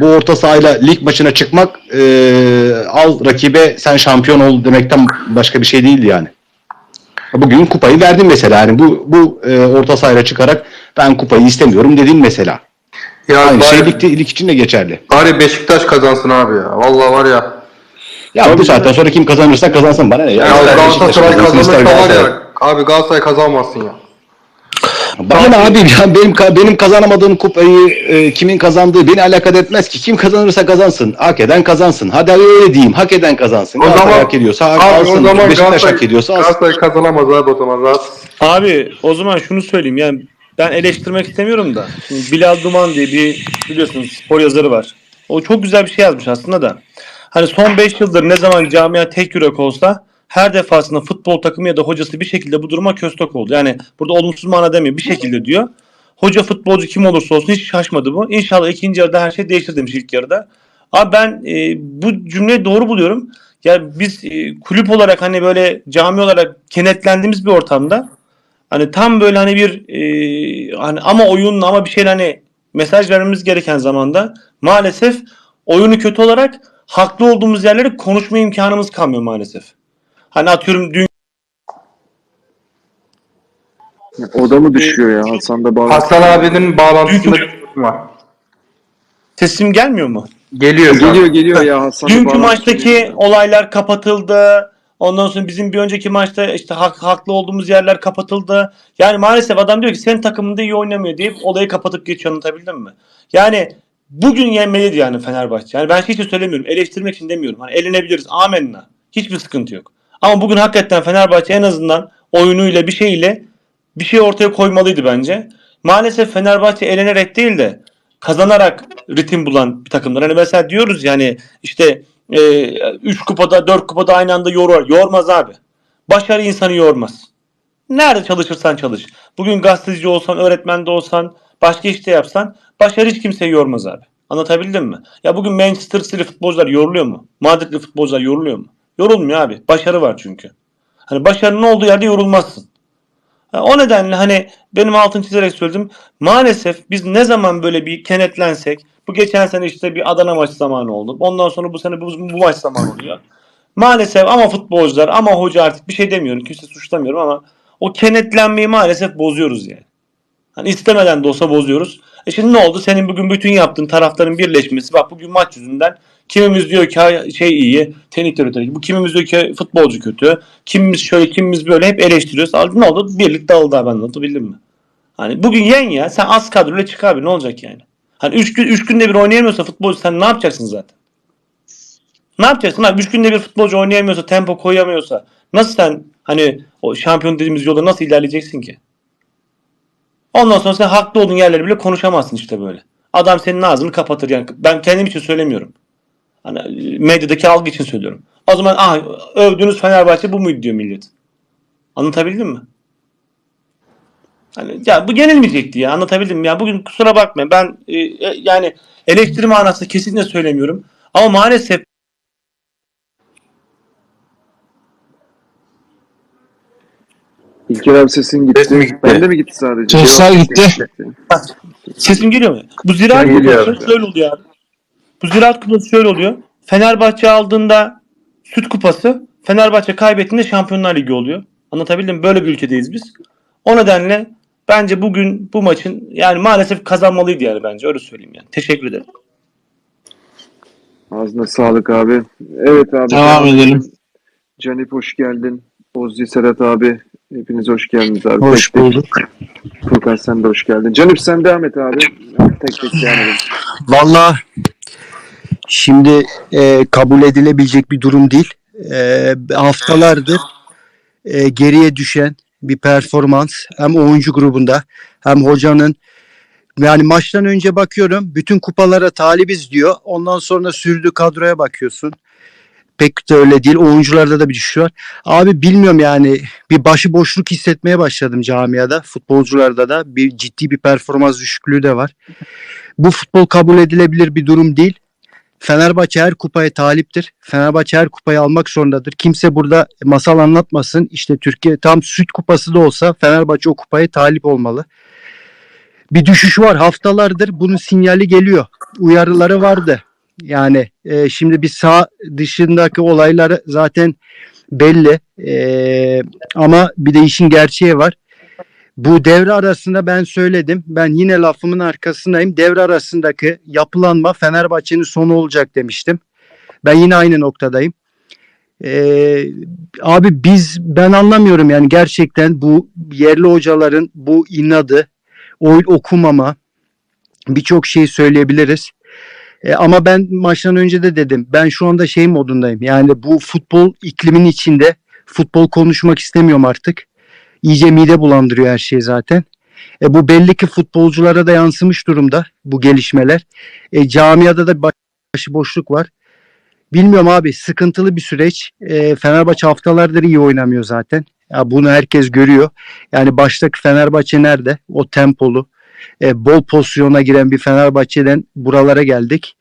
Bu orta sahayla lig maçına çıkmak e, al rakibe sen şampiyon ol demekten başka bir şey değildi yani. Bugün kupayı verdin mesela. Yani bu bu e, orta sahayla çıkarak ben kupayı istemiyorum dedin mesela. Ya Aynı bari, şey lig, lig için de geçerli. bari Beşiktaş kazansın abi ya. Vallahi var ya. Ya bu saatten sonra kim kazanırsa kazansın bana ne ya. Ya Galatasaray kazanırsa var Galatasaray. ya. Abi Galatasaray kazanmasın ya. Bana ne abi ya benim benim kazanamadığım kupayı e, kimin kazandığı beni alakadar etmez ki. Kim kazanırsa kazansın. Hak eden kazansın. Hadi öyle diyeyim. Hak eden kazansın. O Galatasaray zaman- hak ediyorsa hak Abi o alsın. zaman Beşiktaş Galatasaray, hak ediyorsa alsın. Galatasaray kazanamaz abi o zaman rahat. Abi o zaman şunu söyleyeyim yani ben eleştirmek istemiyorum da. Şimdi Bilal Duman diye bir biliyorsunuz spor yazarı var. O çok güzel bir şey yazmış aslında da. Hani son 5 yıldır ne zaman camia tek yürek olsa her defasında futbol takımı ya da hocası bir şekilde bu duruma köstek oldu. Yani burada olumsuz mana demiyor bir şekilde diyor. Hoca futbolcu kim olursa olsun hiç şaşmadı bu. İnşallah ikinci yarıda her şey değişir demiş ilk yarıda. Abi ben e, bu cümleyi doğru buluyorum. Ya biz e, kulüp olarak hani böyle cami olarak kenetlendiğimiz bir ortamda Hani tam böyle hani bir e, hani ama oyunun ama bir şeyler hani mesaj vermemiz gereken zamanda maalesef oyunu kötü olarak haklı olduğumuz yerleri konuşma imkanımız kalmıyor maalesef. Hani atıyorum dün O da mı düşüyor ya? Hasan da bağlı. Hasan abinin bağlantısında var. sesim gelmiyor mu? Geliyor. Geliyor geliyor ya Hasan. Dünkü maçtaki olaylar kapatıldı. Ondan sonra bizim bir önceki maçta işte hak, haklı olduğumuz yerler kapatıldı. Yani maalesef adam diyor ki senin takımında iyi oynamıyor deyip olayı kapatıp geçiyor anlatabildim mi? Yani bugün yenmeliydi yani Fenerbahçe. Yani ben hiç söylemiyorum. Eleştirmek için demiyorum. Hani elenebiliriz. Amenna. Hiçbir sıkıntı yok. Ama bugün hakikaten Fenerbahçe en azından oyunuyla bir şeyle bir şey ortaya koymalıydı bence. Maalesef Fenerbahçe elenerek değil de kazanarak ritim bulan bir takımlar. Hani mesela diyoruz yani işte 3 kupada 4 kupada aynı anda yorar. Yormaz abi. Başarı insanı yormaz. Nerede çalışırsan çalış. Bugün gazeteci olsan, öğretmen de olsan, başka işte yapsan başarı hiç kimseyi yormaz abi. Anlatabildim mi? Ya bugün Manchester City futbolcular yoruluyor mu? Madridli futbolcular yoruluyor mu? Yorulmuyor abi. Başarı var çünkü. Hani başarının olduğu yerde yorulmazsın. O nedenle hani benim altın çizerek söyledim. Maalesef biz ne zaman böyle bir kenetlensek bu geçen sene işte bir Adana maçı zamanı oldu. Ondan sonra bu sene bu, bu maç zamanı oluyor. Maalesef ama futbolcular ama hoca artık bir şey demiyorum. Kimse suçlamıyorum ama o kenetlenmeyi maalesef bozuyoruz yani. Hani istemeden de olsa bozuyoruz. E şimdi ne oldu? Senin bugün bütün yaptığın tarafların birleşmesi. Bak bugün maç yüzünden kimimiz diyor ki "Ha, şey iyi, teknik direktör. Bu kimimiz diyor ki futbolcu kötü. Kimimiz şöyle, kimimiz böyle hep eleştiriyoruz. Abi ne oldu? Birlik dağıldı abi anlatabildim mi? Hani bugün yen ya. Sen az kadroyla çık abi ne olacak yani? Hani 3 gün üç günde bir oynayamıyorsa futbolcu sen ne yapacaksın zaten? Ne yapacaksın abi? 3 günde bir futbolcu oynayamıyorsa, tempo koyamıyorsa nasıl sen hani o şampiyon dediğimiz yolda nasıl ilerleyeceksin ki? Ondan sonra sen haklı olduğun yerleri bile konuşamazsın işte böyle. Adam senin ağzını kapatır yani. Ben kendim için söylemiyorum. Hani medyadaki algı için söylüyorum. O zaman ah övdüğünüz Fenerbahçe bu muydu diyor millet. Anlatabildim mi? Hani ya bu yenilmeyecekti ya anlatabildim mi? ya bugün kusura bakmayın ben e, e, yani eleştiri manasında kesinlikle söylemiyorum ama maalesef İlker abi sesin gitti. Sesim gitti. Bende mi gitti sadece? Sesler gitti. sesim geliyor mu? Bu Ziraat abi. şöyle oluyor abi. Bu Ziraat Kupası şöyle oluyor. Fenerbahçe aldığında Süt Kupası, Fenerbahçe kaybettiğinde Şampiyonlar Ligi oluyor. Anlatabildim mi? Böyle bir ülkedeyiz biz. O nedenle bence bugün bu maçın yani maalesef kazanmalıydı yani bence öyle söyleyeyim yani. Teşekkür ederim. Ağzına sağlık abi. Evet abi. Devam edelim. Canip hoş geldin. Ozzi Serhat abi. Hepiniz hoş geldiniz abi. Hoş Tek tek. bulduk. Furkan sen de hoş geldin. Canip sen devam et abi. Tek tek devam edelim. Valla şimdi e, kabul edilebilecek bir durum değil. E, haftalardır e, geriye düşen bir performans hem oyuncu grubunda hem hocanın yani maçtan önce bakıyorum bütün kupalara talibiz diyor. Ondan sonra sürdüğü kadroya bakıyorsun. Pek de öyle değil. Oyuncularda da bir düşüş var. Abi bilmiyorum yani bir başıboşluk hissetmeye başladım camiada. Futbolcularda da bir ciddi bir performans düşüklüğü de var. Bu futbol kabul edilebilir bir durum değil. Fenerbahçe her kupaya taliptir. Fenerbahçe her kupayı almak zorundadır. Kimse burada masal anlatmasın. İşte Türkiye tam süt kupası da olsa Fenerbahçe o kupaya talip olmalı. bir düşüş var. Haftalardır bunun sinyali geliyor. Uyarıları vardı. Yani e, şimdi bir sağ dışındaki olayları zaten belli. E, ama bir de işin gerçeği var. Bu devre arasında ben söyledim. Ben yine lafımın arkasındayım. Devre arasındaki yapılanma Fenerbahçe'nin sonu olacak demiştim. Ben yine aynı noktadayım. Ee, abi biz ben anlamıyorum yani gerçekten bu yerli hocaların bu inadı, oyun okumama birçok şey söyleyebiliriz. Ee, ama ben maçtan önce de dedim ben şu anda şey modundayım. Yani bu futbol iklimin içinde futbol konuşmak istemiyorum artık. İyice mide bulandırıyor her şey zaten. E, bu belli ki futbolculara da yansımış durumda bu gelişmeler. E, camiada da başıboşluk var. Bilmiyorum abi sıkıntılı bir süreç. E, Fenerbahçe haftalardır iyi oynamıyor zaten. Ya bunu herkes görüyor. Yani baştaki Fenerbahçe nerede? O tempolu, e, bol pozisyona giren bir Fenerbahçe'den buralara geldik.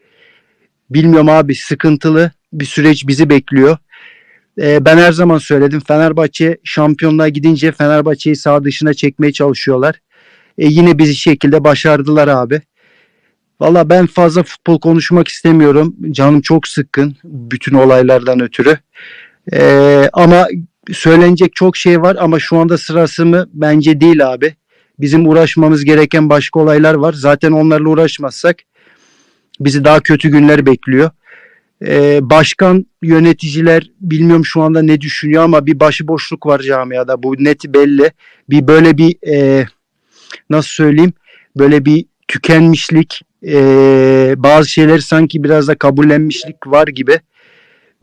Bilmiyorum abi sıkıntılı bir süreç bizi bekliyor. E, ben her zaman söyledim Fenerbahçe şampiyonluğa gidince Fenerbahçe'yi sağ dışına çekmeye çalışıyorlar. E, yine bizi şekilde başardılar abi. Valla ben fazla futbol konuşmak istemiyorum. Canım çok sıkkın bütün olaylardan ötürü. Ee, ama söylenecek çok şey var ama şu anda sırası mı? Bence değil abi. Bizim uğraşmamız gereken başka olaylar var. Zaten onlarla uğraşmazsak bizi daha kötü günler bekliyor. Ee, başkan, yöneticiler bilmiyorum şu anda ne düşünüyor ama bir başıboşluk var camiada. Bu net belli. Bir böyle bir e, nasıl söyleyeyim? Böyle bir tükenmişlik, e, bazı şeyler sanki biraz da kabullenmişlik var gibi.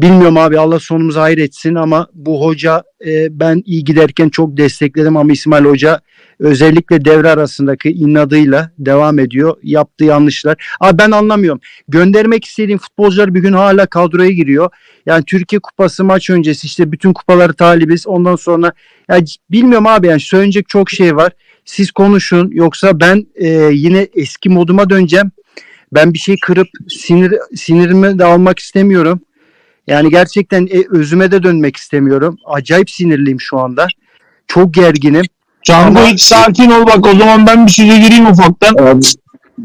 Bilmiyorum abi Allah sonumuzu hayır etsin ama bu hoca e, ben iyi giderken çok destekledim ama İsmail Hoca özellikle devre arasındaki inadıyla devam ediyor. Yaptığı yanlışlar. Abi ben anlamıyorum. Göndermek istediğim futbolcular bir gün hala kadroya giriyor. Yani Türkiye Kupası maç öncesi işte bütün kupaları talibiz. Ondan sonra ya bilmiyorum abi yani söyleyecek çok şey var. Siz konuşun yoksa ben e, yine eski moduma döneceğim. Ben bir şey kırıp sinir sinirimi de almak istemiyorum. Yani gerçekten e, özüme de dönmek istemiyorum. Acayip sinirliyim şu anda. Çok gerginim. Cango Ama- hiç sakin ol bak o zaman ben bir söze gireyim ufaktan. Abi,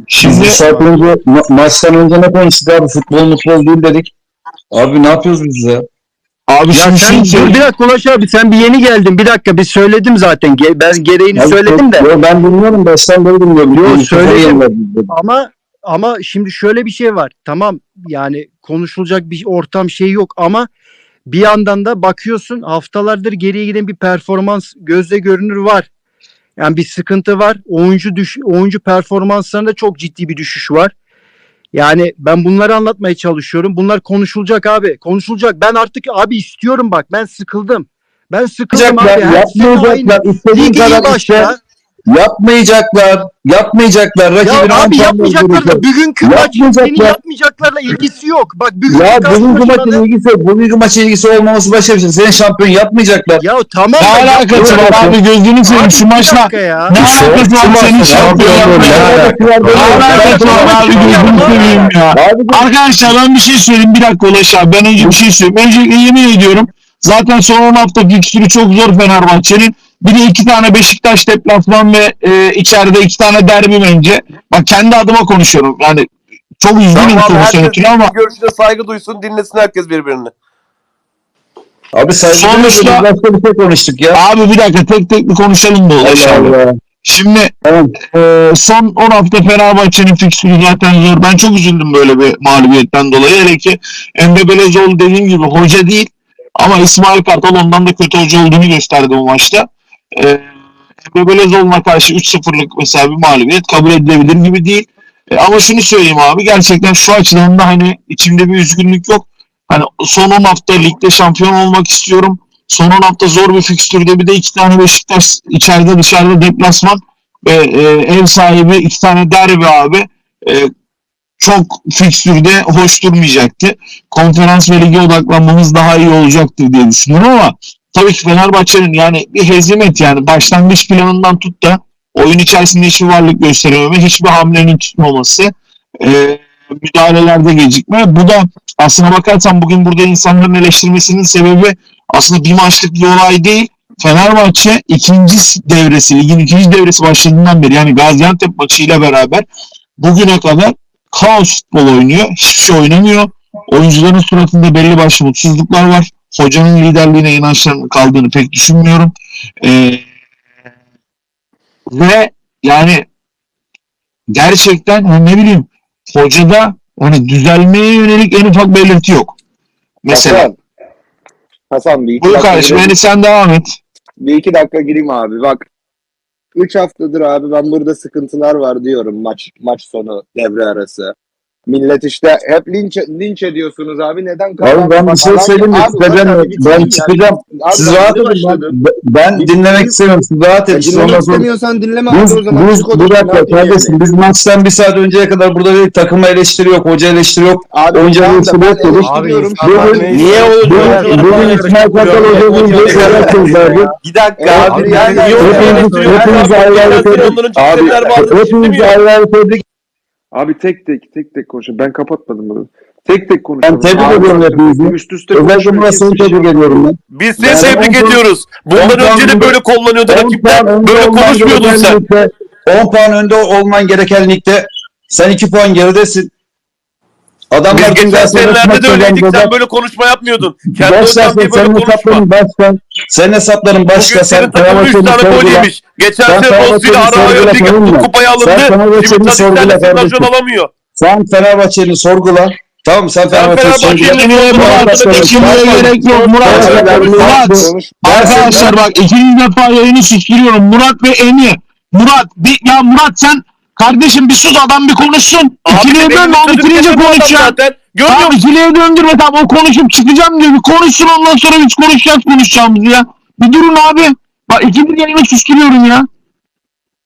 Şimdi Şimdi saat önce ma- maçtan önce ne konuştuk abi futbol futbol değil dedik. Abi ne yapıyoruz biz ya? abi Ya şimdi sen şey dur bir dakika Ulaş abi sen bir yeni geldin. Bir dakika bir söyledim zaten. Ge- Ben gereğini Abi, söyledim de. Yo, ben bilmiyorum baştan beri dinliyorum. Yo, söyledim. Ama ama şimdi şöyle bir şey var. Tamam yani konuşulacak bir ortam şey yok ama bir yandan da bakıyorsun haftalardır geriye giden bir performans gözle görünür var. Yani bir sıkıntı var. Oyuncu düş oyuncu performanslarında çok ciddi bir düşüş var. Yani ben bunları anlatmaya çalışıyorum. Bunlar konuşulacak abi. Konuşulacak. Ben artık abi istiyorum bak. Ben sıkıldım. Ben sıkıldım abi. Aynı. yapmayacaklar. İstediğin kadar işte. Yapmayacaklar. Yapmayacaklar. Ya Rakibini abi yapmayacaklarla edecek. bugünkü maç Yapmayacaklar. senin yapmayacaklarla ilgisi yok. Bak bugünkü Ya bugünkü maçın ilgisi yok. Bugünkü maçın ilgisi olmaması başka bir şey. Senin şampiyon yapmayacaklar. Ya tamam. ne da alakası var abi gözünü seveyim şu maçla. ya. Ne alakası var senin şampiyon yapmaya? Ne alakası var abi gözünü seveyim ya. Arkadaşlar ben bir şey söyleyeyim bir dakika Ulaş abi ben önce bir şey söyleyeyim. Öncelikle yemin ediyorum zaten son 10 hafta fikstürü çok zor Fenerbahçe'nin. Bir de iki tane Beşiktaş deplasman ve e, içeride iki tane derbi bence. Bak kendi adıma konuşuyorum. Yani çok üzgünüm herkes ötürü ama görüşüne saygı duysun, dinlesin herkes birbirini. Abi saygı Sonuçta- başka bir şey konuştuk ya. abi bir dakika tek tek bir konuşalım abi. Allah. Şimdi Tamam. e, son 10 hafta Fenerbahçe'nin fikstürü zaten zor. Ben çok üzüldüm böyle bir mağlubiyetten dolayı. Hele ki Emre Belezoğlu dediğim gibi hoca değil ama İsmail Kartal ondan da kötü hoca olduğunu gösterdi bu maçta. E, Emre Belezoğlu'na karşı 3-0'lık mesela bir mağlubiyet kabul edilebilir gibi değil. E, ama şunu söyleyeyim abi gerçekten şu açıdan da hani içimde bir üzgünlük yok. Hani son 10 hafta ligde şampiyon olmak istiyorum. Son 10 hafta zor bir fikstürde bir de iki tane Beşiktaş içeride dışarıda deplasman ve e, ev sahibi iki tane derbi abi e, çok fikstürde hoş durmayacaktı. Konferans ve lige odaklanmamız daha iyi olacaktır diye düşünüyorum ama tabii ki Fenerbahçe'nin yani bir hezimet yani başlangıç planından tut da oyun içerisinde hiçbir varlık gösterememe, hiçbir hamlenin tutmaması, e, müdahalelerde gecikme. Bu da aslına bakarsan bugün burada insanların eleştirmesinin sebebi aslında bir maçlık bir olay değil. Fenerbahçe ikinci devresi, ligin ikinci devresi başladığından beri yani Gaziantep maçıyla beraber bugüne kadar kaos futbol oynuyor. Hiçbir şey oynamıyor. Oyuncuların suratında belli başlı mutsuzluklar var. Hocanın liderliğine inançlarının kaldığını pek düşünmüyorum. Ee, ve yani gerçekten hani ne bileyim hocada hani düzelmeye yönelik en ufak belirti yok. Mesela Hasan. Hasan bir iki buyur kardeşim yani sen devam et. Bir iki dakika gireyim abi. Bak 3 haftadır abi ben burada sıkıntılar var diyorum maç maç sonu devre arası. Millet işte hep linç, linç ediyorsunuz abi. Neden Abi ben bir şey söyleyeyim mi? Abi abi, Ben, yani. çıkacağım. Abi Siz ben rahat edin. Ben, ben Biz- dinlemek istemiyorum. Siz rahat edin. Dinlemek istemiyorsan dinleme abi o zaman. bir odadan, dakika kardeşim yani. biz maçtan bir saat önceye kadar burada bir takıma eleştiri yok, hoca eleştiri yok. Abi Oyuncu tamam da eleştiri ben yok dedik. Bugün- Niye Bugün, bugün İsmail Kartal hoca deyince şeyler sözlerdi. Bir dakika abi. yani- Yani, Hepimiz- hepimiz ayrı ayrı söyledik. Abi, tek tek tek tek konuşun. Ben kapatmadım bunu. Tek tek konuşalım. Ben tebrik ediyorum hepinizi. Üst üste Özellikle. Murat seni tebrik ediyorum ben. Biz seni Yani tebrik ediyoruz. Bundan önce de böyle kullanıyordu 10 rakipler. Böyle konuşmuyordun sen. ligde, 10 puan önde olman gereken ligde sen 2 puan geridesin. Biz Adamlar geçen Galatasaray'da senelerde de öyleydik. Sen böyle konuşma yapmıyordun. Kendi ver diye sen, böyle konuşma. hesapların başka. Senin hesapların başka. Bugün Sen takımın 3 Fenerbahçe'nin tane gol yemiş. Geçen Sen sene Fenerbahçe'nin Rossi'yle ara sorgula, öldük. tamam mı? Bu kupayı Sen alındı. Şimdi Tadiklerle. Sinanjon alamıyor. Sen Fenerbahçe'nin sorgula. Tamam sen Fenerbahçe'nin sorgula. ikiliye gerek yok Murat. Murat, arkadaşlar bak ikinci defa yayını süslüyorum. Murat ve Emi. Murat, ya Murat sen kardeşim bir sus adam bir konuşsun. İkiliye o sözümü bitirince kesmedi konuş ya. Zaten. Görmüyor musun? ikiliye döndürme tamam o konuşup çıkacağım diyor. Bir konuşsun ondan sonra biz konuşacağız konuşacağımızı ya. Bir durun abi. Bak ikinci yayını süslüyorum ya.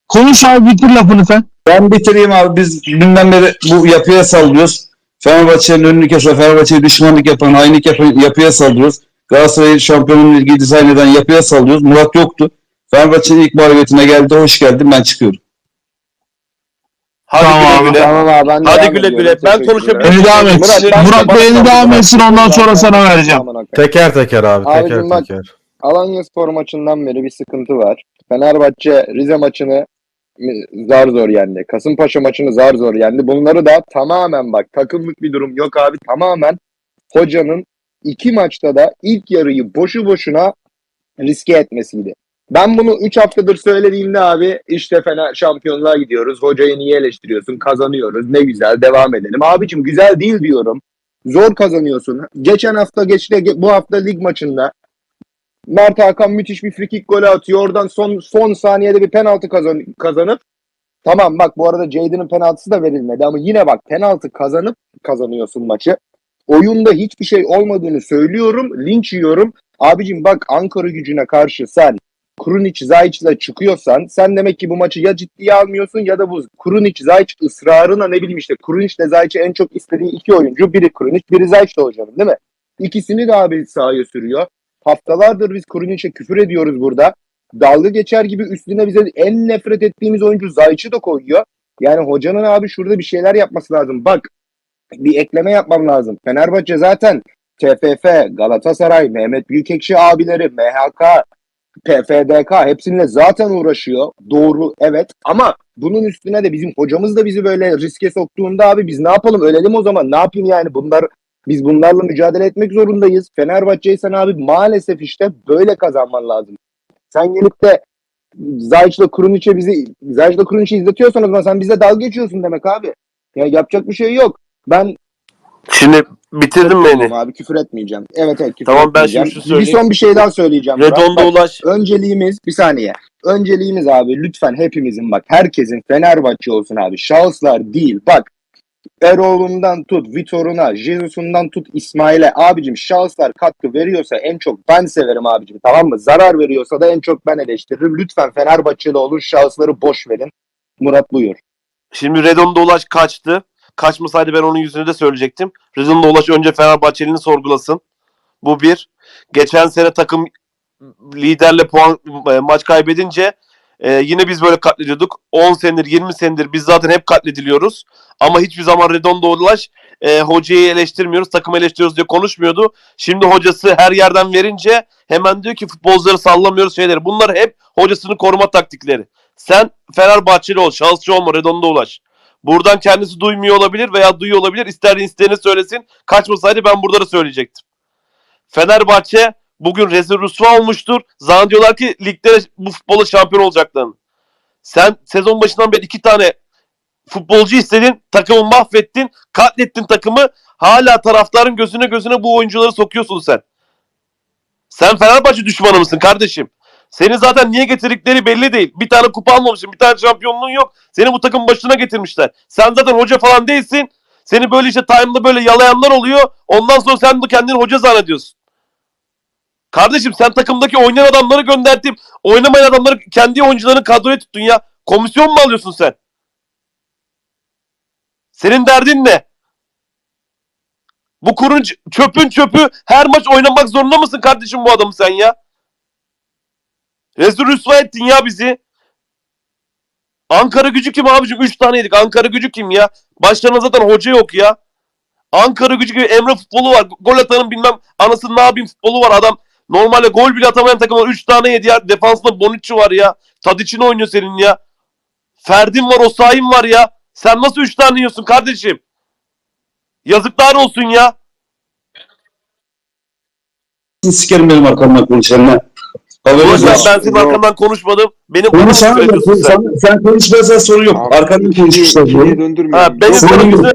Konuş abi bitir lafını sen. Ben bitireyim abi. Biz dünden beri bu yapıya sallıyoruz. Fenerbahçe'nin önünü kesen, Fenerbahçe'ye düşmanlık yapan, hainlik yapan yapıya sallıyoruz. Galatasaray'ın şampiyonluğu ilgili dizayn eden yapıya sallıyoruz. Murat yoktu. Fenerbahçe'nin ilk mağlubiyetine geldi. Hoş geldin. Ben çıkıyorum. Hadi Tamam güle abi. güle. Tamam abi ben Hadi devam güle ediyorum. güle. Ben Teşekkürler. konuşabilirim. Beni devam et. ben Murat kapatmadım. Bey'ini devam etsin ondan sonra sana vereceğim. Teker teker abi. Abicim Teker bak- teker. Alanya Spor maçından beri bir sıkıntı var. Fenerbahçe Rize maçını zar zor yendi. Kasımpaşa maçını zar zor yendi. Bunları da tamamen bak takımlık bir durum yok abi. Tamamen hocanın iki maçta da ilk yarıyı boşu boşuna riske etmesiydi. Ben bunu 3 haftadır söylediğimde abi işte Fener şampiyonluğa gidiyoruz. Hocayı niye eleştiriyorsun? Kazanıyoruz. Ne güzel devam edelim. Abicim güzel değil diyorum. Zor kazanıyorsun. Geçen hafta geçti bu hafta lig maçında Mert Hakan müthiş bir frikik golü atıyor. Oradan son son saniyede bir penaltı kazan, kazanıp tamam bak bu arada Jadon'ın penaltısı da verilmedi ama yine bak penaltı kazanıp kazanıyorsun maçı. Oyunda hiçbir şey olmadığını söylüyorum. Linç yiyorum. Abicim bak Ankara gücüne karşı sen Kurunic, Zayic'le çıkıyorsan sen demek ki bu maçı ya ciddiye almıyorsun ya da bu Kurunic, Zayic ısrarına ne bileyim işte Kurunic ile Zayic'i en çok istediği iki oyuncu. Biri Kurunic, biri Zayic de hocanın değil mi? İkisini de abi sahaya sürüyor. Haftalardır biz Kurunic'e küfür ediyoruz burada. Dalga geçer gibi üstüne bize en nefret ettiğimiz oyuncu Zayç'ı da koyuyor. Yani hocanın abi şurada bir şeyler yapması lazım. Bak bir ekleme yapmam lazım. Fenerbahçe zaten TFF, Galatasaray, Mehmet Büyükekşi abileri, MHK, PFDK hepsininle zaten uğraşıyor. Doğru evet ama bunun üstüne de bizim hocamız da bizi böyle riske soktuğunda abi biz ne yapalım ölelim o zaman ne yapayım yani bunlar biz bunlarla mücadele etmek zorundayız. Fenerbahçe'yi sen abi maalesef işte böyle kazanman lazım. Sen gelip de Zayç'la Kurunic'e bizi Zayç'la Kurunic'i izletiyorsan o zaman sen bize dalga geçiyorsun demek abi. Ya yapacak bir şey yok. Ben Şimdi bitirdin beni. abi küfür etmeyeceğim. Evet evet küfür Tamam, ben etmeyeceğim. şimdi şunu söyleyeyim. Bir son bir şey daha söyleyeceğim. Murat. Redonda Bak, ulaş. Önceliğimiz bir saniye. Önceliğimiz abi lütfen hepimizin bak herkesin Fenerbahçe olsun abi. Şahıslar değil. Bak Eroğlu'ndan tut Vitor'una, Jesus'undan tut İsmail'e. Abicim şahıslar katkı veriyorsa en çok ben severim abicim tamam mı? Zarar veriyorsa da en çok ben eleştiririm. Lütfen Fenerbahçeli olun şahısları boş verin. Murat buyur. Şimdi Redonda Ulaş kaçtı. Kaçmasaydı ben onun yüzünü de söyleyecektim. Redonda Ulaş önce Fenerbahçeli'ni sorgulasın. Bu bir. Geçen sene takım liderle puan e, maç kaybedince Ee, yine biz böyle katlediyorduk. 10 senedir 20 senedir biz zaten hep katlediliyoruz. Ama hiçbir zaman Redondo Ulaş e, hocayı eleştirmiyoruz, takım eleştiriyoruz diye konuşmuyordu. Şimdi hocası her yerden verince hemen diyor ki futbolcuları sallamıyoruz şeyleri. Bunlar hep hocasını koruma taktikleri. Sen Fenerbahçeli ol, şahısçı olma, Redondo Ulaş. Buradan kendisi duymuyor olabilir veya duyuyor olabilir. İster isteyeni söylesin. Kaçmasaydı ben burada da söyleyecektim. Fenerbahçe bugün rezil rüsva olmuştur. Zannediyorlar ki ligde bu futbola şampiyon olacaklarını. Sen sezon başından beri iki tane futbolcu istedin, takımı mahvettin, katlettin takımı. Hala taraftarın gözüne gözüne bu oyuncuları sokuyorsun sen. Sen Fenerbahçe düşmanı mısın kardeşim? Seni zaten niye getirdikleri belli değil. Bir tane kupa almamışsın, bir tane şampiyonluğun yok. Seni bu takım başına getirmişler. Sen zaten hoca falan değilsin. Seni böyle işte time'da böyle yalayanlar oluyor. Ondan sonra sen de kendini hoca zannediyorsun. Kardeşim sen takımdaki oynayan adamları gönderdin. Oynamayan adamları kendi oyuncularını kadroya tuttun ya. Komisyon mu alıyorsun sen? Senin derdin ne? Bu kurun çöpün çöpü her maç oynamak zorunda mısın kardeşim bu adamı sen ya? Rezil rüsva ettin ya bizi. Ankara gücü kim abicim? 3 tane yedik. Ankara gücü kim ya? Başlarına zaten hoca yok ya. Ankara gücü gibi Emre futbolu var. Gol atanın bilmem anasını ne yapayım futbolu var. Adam normalde gol bile atamayan takımlar 3 tane yedi ya. Defansında Bonucci var ya. Tadic'in oynuyor senin ya. Ferdin var, Osayin var ya. Sen nasıl 3 tane yiyorsun kardeşim? Yazıklar olsun ya. Sikerim benim arkamdan konuşanına. Haberiniz olsun. ben senin arkandan konuşmadım. Benim Konuş konuşma abi. söylüyorsun sen. Sen, sen konuşmazsan sorun yok. Arkandan konuşmuşlar. döndürmeyin. Ha, benim Yok, konuştuğum-